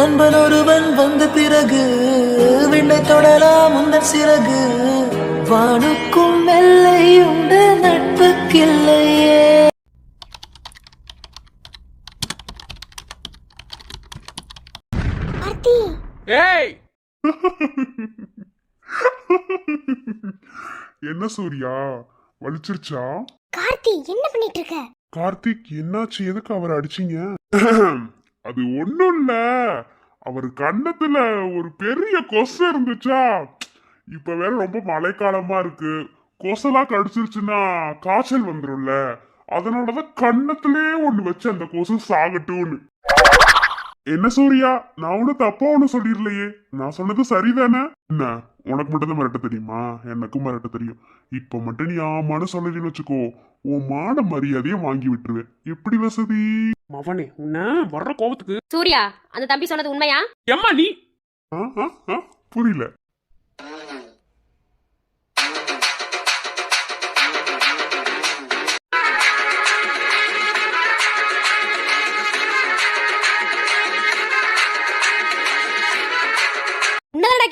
நண்பன் ஒருவன் வந்த பிறகு விண்ணை தொடலாம் உந்தன் சிறகு. வானுக்கும் எல்லை உண்டு நட்புக்கில்லையே. கார்த்தி ஏய்! என்ன சூர்யா? வலிச்சிருச்சா? கார்த்தி என்ன பண்ணிட்டு இருக்க? கார்த்திக் என்னாச்சு? எதுக்கு அவர் அடிச்சீங்க? அது ஒண்ணும் இல்ல அவர் கண்ணத்துல ஒரு பெரிய கொசு இருந்துச்சா? இப்ப வேற ரொம்ப மழைக்காலமா இருக்கு. கொசெல்லாம் கடிச்சிருச்சுன்னா காய்ச்சல் வந்துரும்ல. அதனாலதான் கண்ணத்திலே ஒண்ணு வச்சு அந்த கொசு சாகட்டும்னு. என்ன சூர்யா? நான் ஒன்னும் தப்பா ஒண்ணு சொல்லிடலையே. நான் சொன்னது சரிதானே? என்ன? உனக்கு மட்டும் தான் மிரட்ட தெரியுமா? எனக்கும் மிரட்ட தெரியும். இப்ப மட்டும் நீ ஆமான்னு சொல்லலன்னு வச்சுக்கோ. உன் மான மரியாதையை வாங்கி விட்டுருவேன். எப்படி வசதி? மவனே உன்ன வர்ற கோபத்துக்கு சூர்யா அந்த தம்பி சொன்னது உண்மையா? எம்மா நீ? புரியல.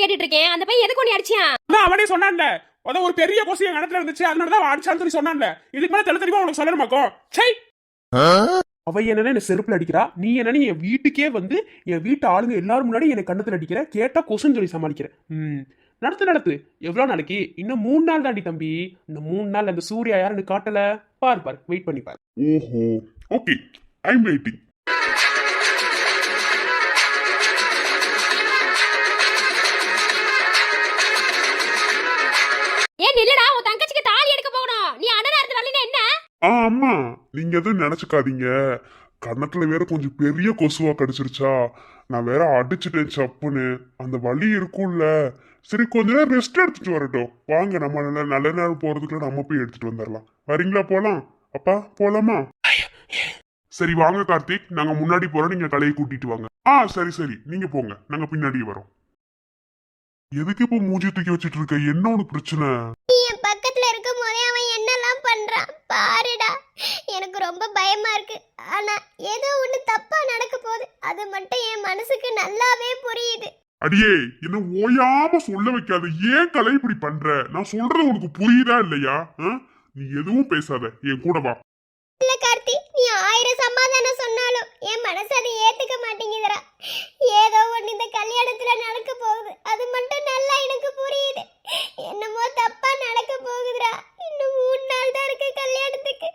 கேட்டுட்டு இருக்கேன் அந்த பையன் எதுக்கு அடிச்சியான் அதான் அவனே சொன்னான்ல. அதான் ஒரு பெரிய கொசு என் கணத்துல இருந்துச்சு. அதனாலதான் அவன் அடிச்சான்னு சொல்லி சொன்னான்ல. இதுக்கு மேல தெளி தெளிவா உனக்கு சொல்லணுமாக்கோ சை அவ என்னன்னா என்ன செருப்பில் அடிக்கிறா? நீ என்னன்னு என் வீட்டுக்கே வந்து என் வீட்டு ஆளுங்க எல்லாரும் முன்னாடி எனக்கு கண்ணத்தில் அடிக்கிற? கேட்டால் கொசுன்னு சொல்லி சமாளிக்கிறேன் ம். நடத்து நடத்து. எவ்வளோ நாளைக்கு? இன்னும் மூணு நாள் தாண்டி தம்பி. இந்த மூணு நாள் அந்த சூர்யா யாருன்னு காட்டல. பார் பார். வெயிட் பண்ணி பார். ஓஹோ. ஓகே ஐம் வெயிட்டிங் ஆ அம்மா நீங்க எதுவும் நினைச்சுக்காதீங்க. கன்னத்துல வேற கொஞ்சம் பெரிய கொசுவா கடிச்சிருச்சா. நான் வேற அடிச்சிட்டேன் சப்புன்னு. அந்த வலி இருக்கும்ல. சரி கொஞ்ச நேரம் ரெஸ்ட் எடுத்துட்டு வரட்டும். வாங்க நம்ம நல்ல நல்ல நேரம் போறதுக்குள்ள நம்ம போய் எடுத்துட்டு வந்துடலாம். வரீங்களா போலாம்? அப்பா போலாமா? சரி வாங்க கார்த்திக். நாங்க முன்னாடி போறோம். நீங்க கலையை கூட்டிட்டு வாங்க. ஆ சரி சரி. நீங்க போங்க. நாங்க பின்னாடி வரோம். எதுக்கு இப்போ மூஞ்சி தூக்கி வச்சிட்டு இருக்க? என்ன உனக்கு பிரச்சனை? பக்கத்துல இருக்கும் போதே அவன் என்னெல்லாம் பண்றான்? பாரு. எனக்கு ரொம்ப பயமா இருக்கு. ஆனா ஏதோ ஒண்ணு தப்பா நடக்க போகுது. அது மட்டும் என் மனசுக்கு நல்லாவே புரியுது. அடியே என்ன ஓயாம சொல்ல வைக்காத. ஏன் கலை இப்படி பண்ற? நான் சொல்றது உனக்கு புரியுதா இல்லையா? நீ எதுவும் பேசாத. என் கூட வா. இல்ல கார்த்தி. நீ ஆயிரம் சமாதானம் சொன்னாலும் என் மனசு அதை ஏத்துக்க மாட்டேங்குதுடா. ஏதோ ஒண்ணு இந்த கல்யாணத்துல நடக்க போகுது. அது மட்டும் நல்லா எனக்கு புரியுது. என்னமோ தப்பா நடக்க போகுதுடா இன்னும் மூணு நாள் தான் இருக்கு கல்யாணத்துக்கு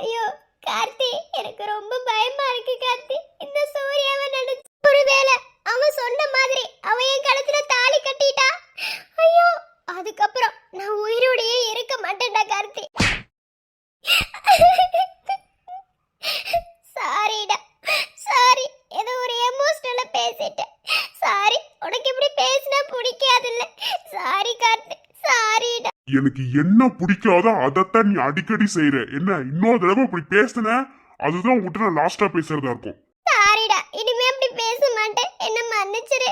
ஐயோ கார்த்தி எனக்கு ரொம்ப பயமா இருக்கு கார்த்தி இந்த சூர்யாவை நினைச்சு ஒருவேளை அவன் சொன்ன மாதிரி அவன் என் கழுத்துல தாலி கட்டிட்டா ஐயோ அதுக்கப்புறம் நான் உயிரோடையே இருக்க மாட்டேன்டா கார்த்தி சாரிடா சாரி ஏதோ ஒரு எமோஷனலா பேசிட்டேன் சாரி உனக்கு இப்படி பேசினா பிடிக்காதுல்ல சாரி கார்த்தி சாரிடா எனக்கு என்ன பிடிக்காதோ அதைத்தான் நீ அடிக்கடி செய்யற என்ன இன்னொரு தடவை இப்படி பேசுன? அதுதான் உங்ககிட்ட நான் லாஸ்டா பேசுறதா இருக்கும். சாரிடா இனிமே அப்படி பேச மாட்டேன். என்ன மன்னிச்சிரு.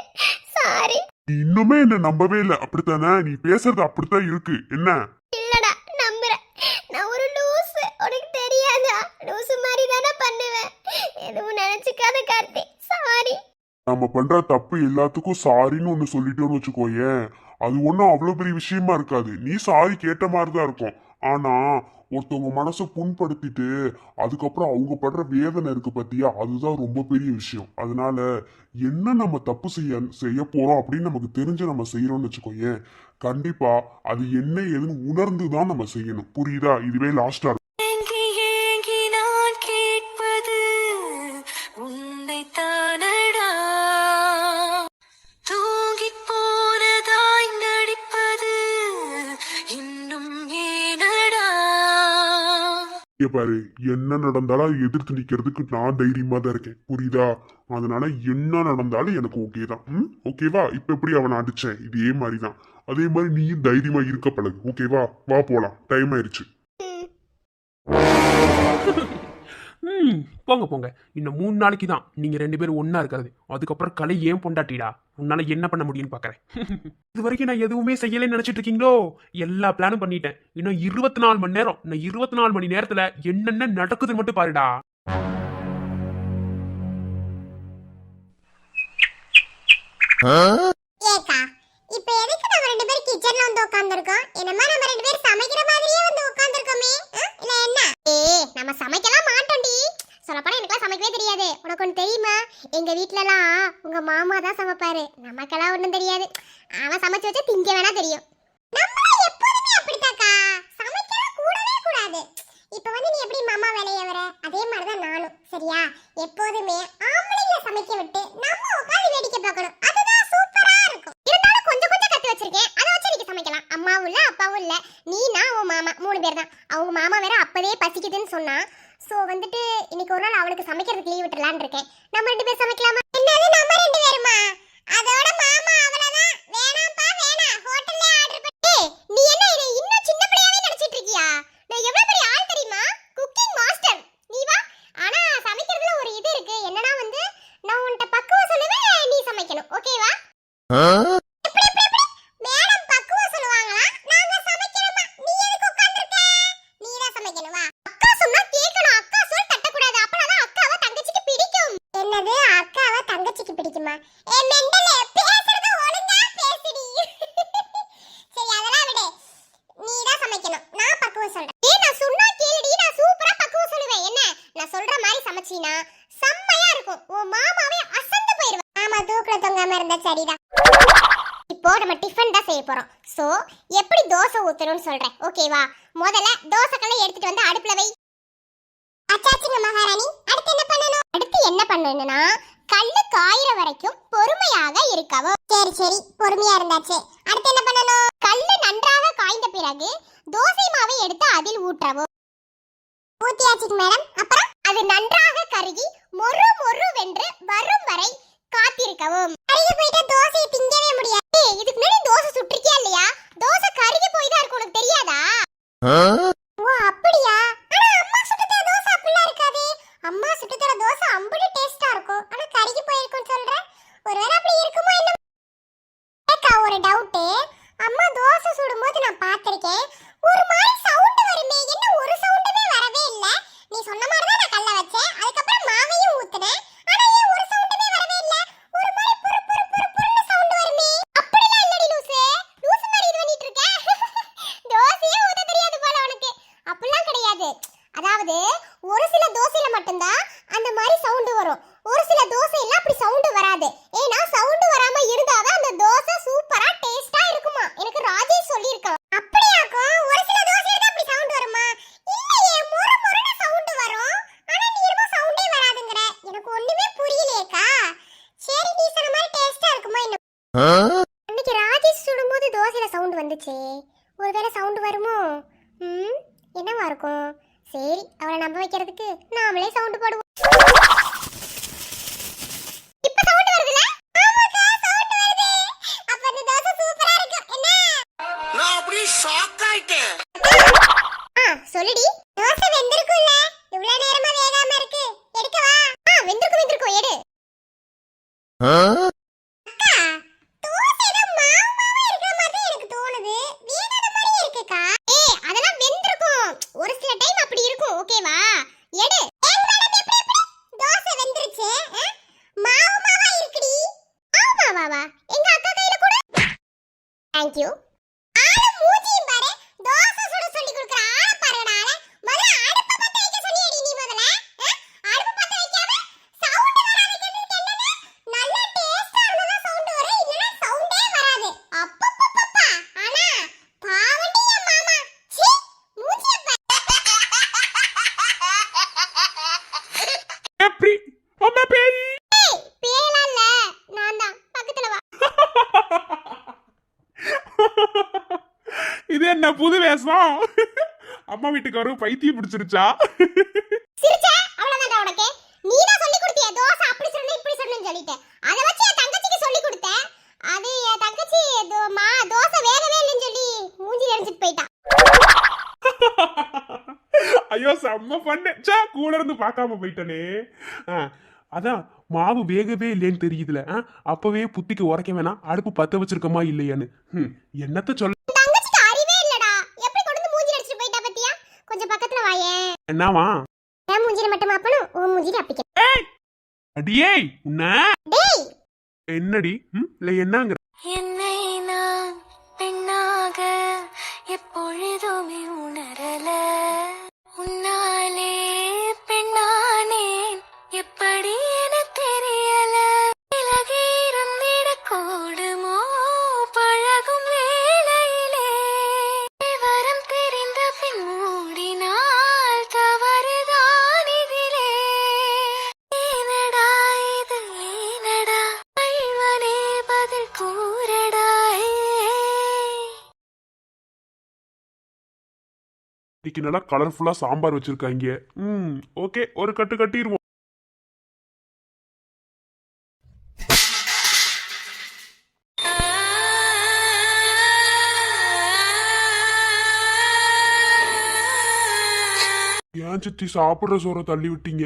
சாரி நீ இன்னுமே என்ன நம்பவே இல்லை. அப்படித்தானே? நீ பேசுறது அப்படித்தான் இருக்கு. என்ன? இல்லடா நம்புறேன் நான் ஒரு லூசு. உனக்கு தெரியாதா? லூசு மாதிரி தானே பண்ணுவேன். எதுவும் நினைச்சுக்காத கார்த்தி. சாரி நம்ம பண்ற தப்பு எல்லாத்துக்கும் சாரின்னு ஒண்ணு சொல்லிட்டோம்னு வச்சுக்கோயேன். அது ஒன்றும் அவ்வளோ பெரிய விஷயமா இருக்காது. நீ சாரி கேட்ட மாதிரி தான் இருக்கும். ஆனால் ஒருத்தவங்க மனசை புண்படுத்திட்டு அதுக்கப்புறம் அவங்க படுற வேதனை இருக்கு பத்தியா? அதுதான் ரொம்ப பெரிய விஷயம். அதனால என்ன நம்ம தப்பு செய்ய செய்ய போறோம் அப்படின்னு நமக்கு தெரிஞ்சு நம்ம செய்யறோம்னு வச்சுக்கோயேன். கண்டிப்பா அது என்ன ஏதுன்னு உணர்ந்து தான் நம்ம செய்யணும். புரியுதா? இதுவே லாஸ்டா பாரு என்ன நடந்தாலும் அதை எதிர்த்து நிக்கிறதுக்கு நான் தைரியமா தான் இருக்கேன். புரியுதா? அதனால என்ன நடந்தாலும் எனக்கு ஓகே தான். ம்? ஓகேவா இப்ப எப்படி அவனை அடிச்சேன்? இதே மாதிரி தான் அதே மாதிரி நீயும் தைரியமா இருக்க பழகு. ஓகேவா வா? போலாம். டைம் ஆயிடுச்சு ம் போங்க போங்க. இன்னும் மூணு நாளைக்கு தான் நீங்க ரெண்டு பேரும் ஒன்றா இருக்கிறது. அதுக்கப்புறம் கலை ஏன் பொண்டாட்டிடா? உன்னால என்ன பண்ண முடியும்னு பாக்குறேன். இது வரைக்கும் நான் எதுவுமே செய்யலைன்னு நினைச்சிட்டு இருக்கீங்களோ எல்லா பிளானும் பண்ணிட்டேன். இன்னும் இருபத்தி நாலு மணி நேரம். இன்னும் இருபத்தி நாலு மணி நேரத்துல என்னென்ன நடக்குதுன்னு மட்டும் பாருடா. ஏக்கா இப்போ எதுக்கு நம்ம ரெண்டு பேரும் கிச்சன்ல வந்து உட்கார்ந்திருக்கோம் என்னமா நம்ம ரெண்டு பேரும் சமைக்கிற மாதிரியே வந்து உட்கார்ந்திருக்கோமே இல்ல என்ன? ஏய் நம்ம சமைக்கலாம் மாட்டோம்டி. சொல்லப்போனா எனக்குலாம் சமைக்கவே தெரியாது. உனக்கு ஒன்று தெரியுமா? எங்க வீட்லலாம் உங்க மாமா தான் சமைப்பாரு. நமக்கெல்லாம் ஒன்றும் தெரியாது. அவன் சமைச்சு வச்சா திங்க வேணா தெரியும். எப்போதுமே கூடவே கூடாது. இப்போ வந்து நீ எப்படி மாமா வேலையை வர? அதே மாதிரி தான் நானும். சரியா? எப்போதுமே ஆம்பளைங்க சமைக்க விட்டு நம்ம உட்காந்து வேடிக்கை பார்க்கணும். அதுதான் சூப்பரா இருக்கும். இருந்தாலும் கொஞ்சம் கொஞ்சம் கத்து வச்சிருக்கேன். அதை வச்சு நீங்க சமைக்கலாம். அம்மாவும் இல்ல அப்பாவும் இல்ல. நீ நான் உன் மாமா மூணு பேர் தான் அவங்க மாமா வேற அப்பவே பசிக்குதுன்னு சொன்னா ஸோ வந்துட்டு இன்னைக்கு ஒரு நாள் அவனுக்கு சமைக்கிறதுக்கு லீவ் விட்டுலான் இருக்கேன். நம்ம ரெண்டு பேர் சமைக்கலாமா என்னது நம்ம ரெண்டு பேருமா அதோட மாமா அவ்வளவுதான் வேணாம்ப்பா வேணாம் ஹோட்டல்ல ஆர்டர் பண்ணி நீ என்ன என்னை இன்னும் சின்ன பிள்ளையாவே நினைச்சிட்டு இருக்கியா நான் எவ்வளவு பெரிய ஆள் தெரியுமா குக்கிங் மாஸ்டர் நீ வா ஆனா சமைக்கிறதுல ஒரு இது இருக்கு என்னன்னா வந்து நான் உன்கிட்ட பக்குவம் சொல்லுவேன் நீ சமைக்கணும் ஓகேவா மேடம் பக்குவம் சொல்லுவாங்களா நாங்க சமைக்கணுமா நீ எதுக்கு உட்கார்ந்திருக்க நீ தான் சமைக்கணுமா அக்கா சொன்னா கேட்கணும் அக்கா சொல் தட்டக்கூடாது அப்பதான் அக்காவை தங்கச்சிக்கு பிடிக்கும் என்னது அக்காவை தங்கச்சிக்கு பிடிக்குமா ஏ மெண்டலே பேசுறது ஒழுங்கா பேசுடி சரி அதெல்லாம் விடு நீ தான் சமைக்கணும் நான் பக்குவம் சொல்றேன் ஏய் நான் சொன்னா கேளுடி நான் சூப்பரா பக்குவம் சொல்லுவேன் என்ன நான் சொல்ற மாதிரி சமைச்சீனா செம்மையா இருக்கும் உன் மாமாவே அசந்து போயிருவேன் ஆமா தூக்குல தொங்காம இருந்தா சரிதான் இப்போ நம்ம டிஃபன் தான் செய்ய போறோம். சோ எப்படி தோசை ஊத்தணும்னு சொல்றேன். ஓகேவா முதல்ல தோசைக்கல்லை எடுத்துட்டு வந்து அடுப்புல வை. அச்சாச்சுங்க மகாராணி அடுத்து என்ன பண்ணணும்? அடுத்து என்ன பண்ணணும்னா கல்லு காயிற வரைக்கும் பொறுமையாக இருக்கவும். சரி சரி. பொறுமையா இருந்தாச்சு. அடுத்து என்ன பண்ணணும்? கல்லு நன்றாக காய்ந்த பிறகு தோசை மாவை எடுத்து அதில் ஊற்றவும். ஊத்தியாச்சுங்க மேடம். அப்புறம் அது நன்றாக கருகி மொறு மொறு வென்று வரும் வரை காத்திருக்கவும் கருகி போயிட்டா தோசையை திங்கவே முடியாது ஏய், இதுக்கு முன்னாடி தோசை சுட்டிருக்கியா இல்லையா தோசை கருகி போய் தான் இருக்கு உனக்கு தெரியாதா ஓ அப்படியா ஆனா அம்மா சுட்டுத்தர தோசை அப்படிலாம் இருக்காதே அம்மா சுட்டுத்தர தோசை அம்புட்டு டேஸ்டா இருக்கும் ஆனா கருகி போயிருக்கும்னு சொல்ற ஒருவேளை அப்படி இருக்குமோ என்ன ஏக்கா ஒரு டவுட் அம்மா தோசை சுடும்போது நான் ஒரு மாதிரி சவுண்ட் வருமே. என்ன ஒரு சவுண்டுமே வரவே இல்ல. நீ சொன்ன மாதிரி தான் நான் கல்ல வச்சேன். அதுக்கப்புறம் மாவையும் ஊத்துனேன். ஆனா ஏன் ஒரு சவுண்டுமே வரவே இல்ல? ஒரு மாதிரி புரு புரு புரு புருன்னு சவுண்ட் வருமே. அப்படிலாம் இல்லடி லூசு. லூசு மாதிரி இது பண்ணிட்டு இருக்க. தோசையே ஊத்த தெரியாது போல உனக்கு. அப்படிலாம் கிடையாது. அதாவது ஒரு சில தோசையில மட்டும்தான் அந்த மாதிரி சவுண்டு வரும். ஒரு சில தோசையில அப்படி சவுண்டு வராது. ஏன்னா சவுண்ட் வராம இருந்தாதான் அந்த தோசை சூப்பரா டேஸ்டா இருக்குமா எனக்கு ராஜேஷ் சொல்லியிருக்கான் அப்படியாக்கும் ஒரு சில தோசையில தான் அப்படி சவுண்ட் வருமா இல்லையே முறு முறுன்னு சவுண்ட் வரும் ஆனா நீ என்னமோ சவுண்டே வராதுங்கற எனக்கு ஒண்ணுமே புரியலையேக்கா சரி நீ சொன்ன மாதிரி டேஸ்டா இருக்குமா என்ன அன்னைக்கு ராஜேஷ் சுடும்போது தோசையில சவுண்ட் வந்துச்சே ஒருவேளை சவுண்ட் வருமோ ம் என்னவா இருக்கும் சரி வைக்கிறதுக்கு நாமளே சவுண்டு போடுவோம். தேங்க் யூ ஆளு மூஞ்சியும் பாரு தோசை சுட சொல்லி கொடுக்குற ஆள பாருடா ஆள முதல்ல அடுப்ப பத்த வைக்க சொன்னியடி நீ முதல்ல ஆ? அடுப்பு பத்த வைக்காம சவுண்ட் வராதுங்கிறதுக்கு என்னது நல்ல டேஸ்டா இருந்தா சவுண்ட் வரும் இல்லனா சவுண்டே வராது அப்பப்பப்பப்பா ஆனா பாவண்டி என் மாமா சீ மூஞ்சிய பாரு எப்படி அம்மா பேய் ஏய், பேயலாம் இல்ல நான் தான் பக்கத்துல வா இது வேஷம் அம்மா வீட்டுக்கு வரும் பைத்தியம் பிடிச்சிருச்சா? சிரிச்ச? அவ்வளவுதான்டா உனக்கு. நீ தான் சொல்லி கொடுத்திய. தோசை அப்படி சொல்லணும் இப்படி சொல்லணும்னு சொல்லிட்டு. அதை வச்சு என் தங்கச்சிக்கு சொல்லி கொடுத்தேன். அது என் தங்கச்சி தோ- மா தோசை வேகவே இல்லைன்னு சொல்லி மூஞ்சி அடிச்சிட்டு போயிட்டான் ஐயோ செம்ம பண்ணு சே கூட இருந்து பார்க்காம போயிட்டனே. அதான் மாவு வேகவே இல்லைன்னு தெரியுதுல. அப்பவே புத்திக்கு உரைக்க வேணாம். அடுப்பு பத்த வச்சிருக்கமா இல்லையான்னு. என்னத்த சொல்ல உன் தங்கச்சிக்கு அறிவே இல்லடா எப்படி கொண்டு வந்து மூஞ்சி அடிச்சிட்டு போயிட்டா பத்தியா கொஞ்சம் பக்கத்துல வாயேன் என்னவா? என் மூஞ்சில மட்டும் அப்பனும்? உன் மூஞ்சில அப்பிக்க அடியே உன்ன? டேய்! என்னடி? ம்? இல்ல என்னங்கிற என்னை நான் பெண்ணாக எப்பொழுதுமே உணரல. உன்னாலே இன்னைக்கு நல்லா கலர்ஃபுல்லாக சாம்பார் வச்சிருக்காங்க. ம் ஓகே ஒரு கட்டு கட்டிடுவோம் ஏன் சித்தி சாப்பிடுற சோற தள்ளி விட்டீங்க?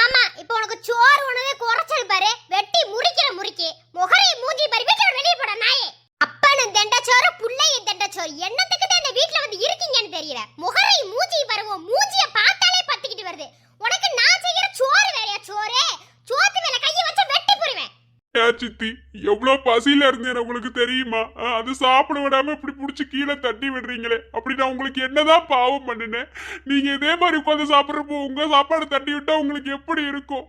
ஆமா இப்போ உனக்கு சோறு உணவே குறைச்சல் பாரு. வெட்டி முறிக்கிற முறிக்கி. முகரை மூஞ்சி பாரு வீட்டை வெளியே போட நாயே. அப்பனும் தெண்டச்சோறு புள்ளையும் தெண்டச்சோறு. என்னத்துக்கு தான் இந்த வீட்ல வந்து இருக்கீங்கன்னு தெரியல மூஞ்சி பாரு உன் மூஞ்சிய பார்த்தாலே பத்திக்கிட்டு வருது உனக்கு நான் செய்யற சோறு வேலையா சோறு சோத்து மேல கைய வச்சு வெட்டி புரிவேன் ஏன் சித்தி எவ்வளவு பசியில இருந்தேன் உங்களுக்கு தெரியுமா? அது சாப்பிட விடாம இப்படி புடிச்சு கீழே தட்டி விடுறீங்களே. அப்படி நான் உங்களுக்கு என்னதான் பாவம் பண்ணினேன். நீங்க இதே மாதிரி உட்காந்து சாப்பிடுறப்போ உங்க சாப்பாடு தட்டி விட்டா உங்களுக்கு எப்படி இருக்கும்?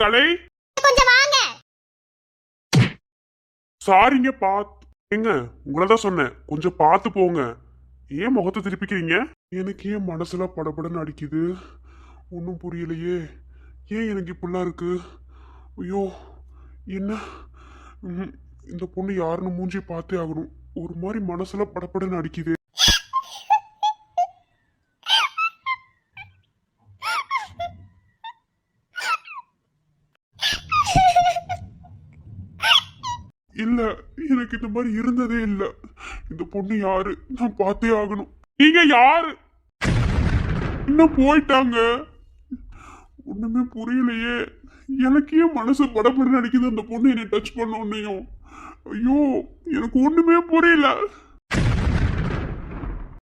கலை? கொஞ்சம் வாங்க. சாரிங்க பாத். ஏங்க உங்களை தான் சொன்னேன். கொஞ்சம் பார்த்து போங்க. ஏன் முகத்தை திருப்பிக்கிறீங்க? எனக்கு ஏன் மனசுல படபடன்னு அடிக்குது? ஒன்றும் புரியலையே. ஏன் எனக்கு இப்படிலாம் இருக்கு? ஐயோ என்ன? இந்த பொண்ணு யாருன்னு மூஞ்சி பார்த்தே ஆகணும். ஒரு மாதிரி மனசுல படபடன்னு அடிக்குது. இல்ல எனக்கு இந்த மாதிரி இருந்ததே இல்ல. இந்த பொண்ணு யாரு? நான் பார்த்தே ஆகணும். நீங்க யாரு? இன்னும் போயிட்டாங்க? ஒண்ணுமே புரியலையே. எனக்கு ஏன் மனசு படப்பட நடிக்குது அந்த பொண்ணு என்னை டச் பண்ண உன்னையும் ஐயோ எனக்கு ஒண்ணுமே புரியல.